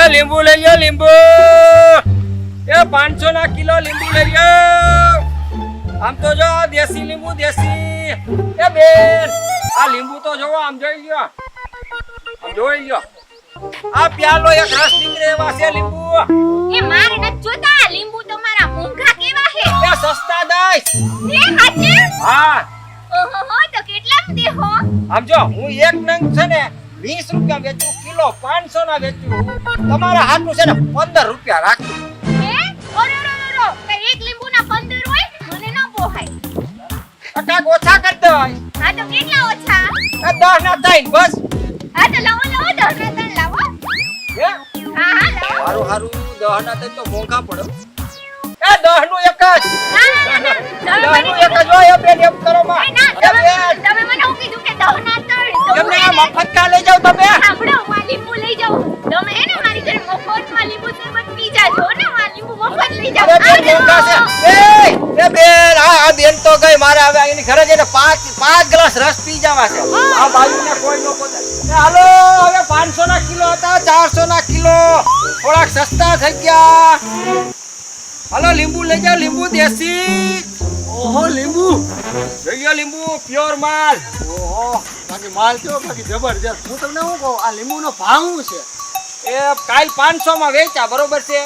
એ લીંબુ લઈ લ્યો લીંબુ. એ પાંચસો ના કિલો લીંબુ લઈ લ્યો. આમ તો જો દેશી લીંબુ દેશી. એ બેન આ લીંબુ તો જોવો આમ જોઈ લ્યો. આમ જોઈ લ્યો. આ પ્યાલો એક રસ નીકળે એવા છે લીંબુ. એ મારે ન જોતા લીંબુ તમારા મોંઘા કેવા છે? એ સસ્તા દઈશ. એ હાચે? હા. ઓહો તો કેટલામાં દેહો? આમ જો હું એક નંગ છે ને વીસ રૂપિયા વેચું. કિલો પાંચસો ના વેચું તમારા હાથનું છે ને પંદર રૂપિયા રાખું હે? ઓરો રો રો રો એક લીંબુના 15 હોય મને ન પોહાય. આ ઓછા કરી દેવાય. હા તો કેટલા ઓછા? એ દસ ના થાય બસ. હા તો લાવો લાવો દસ ના ત્રણ લાવો. હા? હા લાવો. હારું હારું. ના થાય તો મોંઘા પડે. એ દહનું એક જ. ના નું એક જ. હોય બેન એમ કરો માં. તમે મને હું આ બેન તો ગઈ મારે હવે એની ઘરે જઈને પાંચ પાંચ ગ્લાસ રસ પી જવા છે. આ બાજુને કોઈ નો હાલો હવે પાંચસો ના કિલો હતા ચારસો ના કિલો. થોડાક સસ્તા થઈ ગયા. હાલો લીંબુ લઈ જાઓ લીંબુ દેશી. ઓહો લીંબુ. જોઈએ લીંબુ પ્યોર માલ. ઓહો બાકી માલ કેવો બાકી જબરજસ્ત. હું તમને શું કહું આ લીંબુનો ભાવ શું છે? એ કાલ પાંચસો માં વેચ્યા બરોબર છે.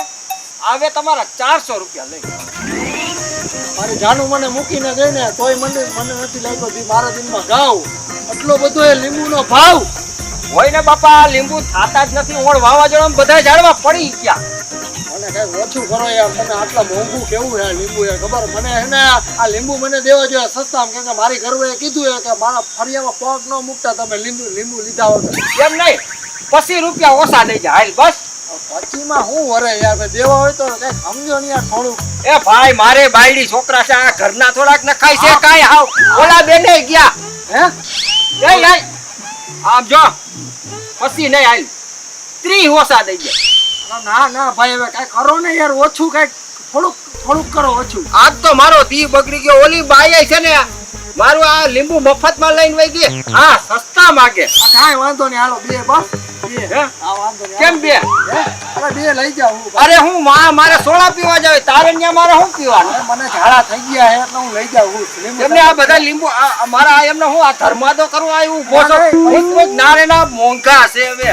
હવે તમારા ચારસો રૂપિયા લઈ મારી જાનું મને મૂકીને ગઈ ને તોય મને મને નથી લાગ્યો કે મારા દિનમાં ગાવ એટલો બધો એ લીંબુનો ભાવ. હોય ને બાપા લીંબુ થાતા જ નથી, ઓળ વાવાઝોડામાં બધા ઝાડવા પડી ગયા. મને ઓછું કરો યાર મને આટલા મોંઘું કેવું હે લીંબુ ખબર? મને હે આ લીંબુ મને દેવા જોઈએ સસ્તા કેમ કે મારી ઘરવાળાએ કીધું કે મારા ફરિયામાં પગ ન મૂકતા તમે લીંબુ લીંબુ લીધા હોય એમ નહીં. પચીસ રૂપિયા ઓછા લઈ જાય બસ. પછીમાં હું વરે યાર દેવા હોય તો કઈ સમજો ને યાર થોડુંક એ ભાઈ મારે બાયડી છોકરા છે આ ઘરના થોડાક નખાય છે કાંઈ હાવ. ઓલા બેને ગયા. હે? એ આમ જો. પછી નહીં હાલ ત્રી ઓછા દઈ ગયા ના ના ભાઈ હવે કઈ કરો ને યાર ઓછું કંઈક થોડુંક થોડુંક કરો ઓછું. આજ તો મારો ધી બગડી ગયો. ઓલી બાઈ છે ને મારું આ લીંબુ મફતમાં લઈને વહી ગઈ હા સસ્તા માગે. કાંઈ વાંધો નહીં હાલો બે બસ. હે? હા વાંધો નહીં કેમ બે? બે લઈ જાઓ હું અરે હું મારે સોડા પીવા જાવ તારે ત્યાં મારે શું પીવાનું? મને ઝાડા થઈ ગયા હે એટલે હું લઈ જાઉં લીંબુ એમને આ બધા લીંબુ આ- આ મારા એમને હું આ ધર્માદો મોંઘા છે હવે.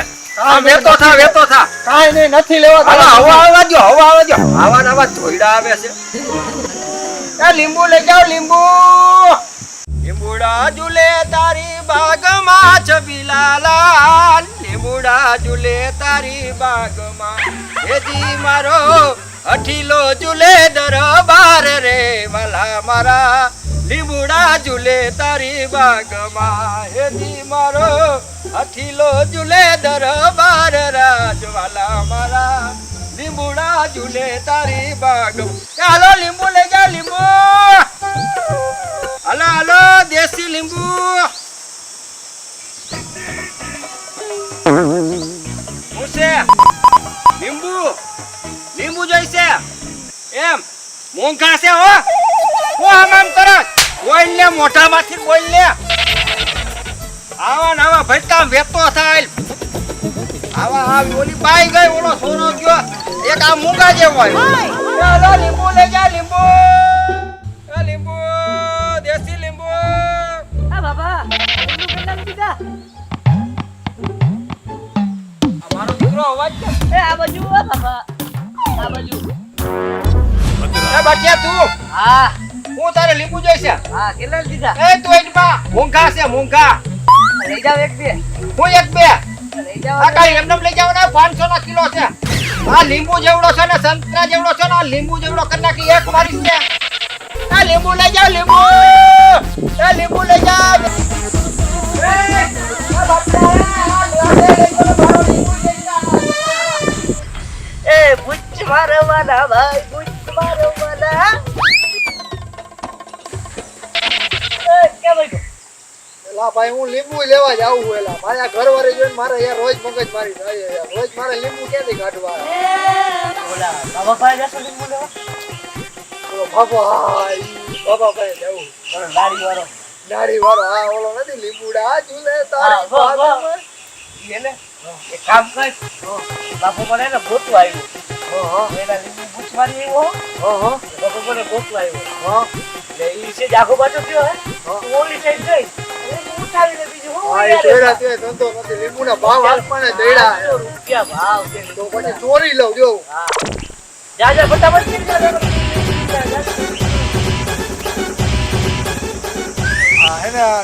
વેતો થા વેતો થા. કાંઈ નહીં નથી લેવા હવા આવવા દો હવા આવવા દો આવા નવા ધોઈડા આવે છે. લીંબુ લઈ જાઓ લીંબુ. લીંબુડા ઝૂલે તારી બાગમાં છબીલાલા લીમુડા ઝૂલે તારી બાગમાં. હેજી મારો અઠીલો ઝૂલે દરબાર રે વાલા મારા. લીમુડા ઝૂલે તારી બાગમાં. હેજી મારો અઠીલો ઝૂલે દરબાર રાજવાલા મારા. લીંબુડા ઝૂલે તારી બાગ ચાલો લીંબુ લઈ છે? લીંબુ? લીંબુ જોઈશે? એમ? મોંઘા છે હો? હું આમ કરસ બોલ લે, મોઢામાંથી બોલ ને આવા ભટકા વેતો થાય. આવા આવી ઓલી બાઈ ગઈ, ઓલો સોનો ગયો. એક આ મૂંગા જેવો હોય. ચાલો લીંબુ લઈ જા, લીંબુ. એ લીંબુ, દેશી લીંબુ. આ બાબા, લીંબુ કેટલા દીધા અમારો અવાજ એ આ બાજુ આ બાબા. આ બાજુ. એ બટિયા તું? હા. હું તારે લીંબુ જોઈશે? હા કેટલા દીધા એ તું એક બા મૂંગા છે મૂંગા લઈ જાવ એક બે. હું એક બે. લઈ જાવ આ કાંઈ એમને લઈ જાવ ને પાંચસો ના કિલો છે. આ લીંબુ જેવડો છે ને સંતરા જેવડો છે ને આ લીંબુ જેવડો કરી નાખી એક મારી છે. આ લીંબુ લઈ જાવ લીંબુ. એ લીંબુ લઈ જાવ લા ભાઈ હું લીંબુ લેવા જાઉં છું એલા. મારા ઘર વારે જોઈને મારે યાર રોજ મગજ મારી જાય રોજ મારે લીંબુ ક્યાંથી કાઢવા? ઓલા બાબા ભાઈ જશો લીંબુ લેવા? ઓલો બાબા બાબા ભાઈ જાઉં. દાડી વાળો દાડી વાળો હા ઓલો નથી લીંબુડા ચૂલે તારી બાબા એને? એક કામ કર. બાપુ મને ને ભૂતું આવ્યું. એના લીંબુ ભૂત મારી આવ્યો બાપુ મને ગોતું આવ્યો. એટલે એ છે જાગો બાજુ થયો હે? ઓલી સાઈડ જઈ ચોરી લઉં જો.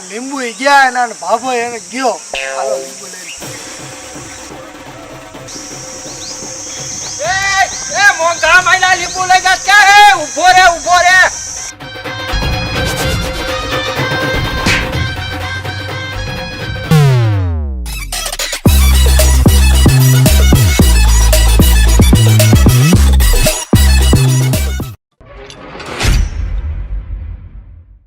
લીંબુ ગયા એના ભાભો એને ગયો. હાલો લીંબુ લઈને. એ લીંબુ લઈ ગયા ક્યાં હે? ઊભો રે ઊભો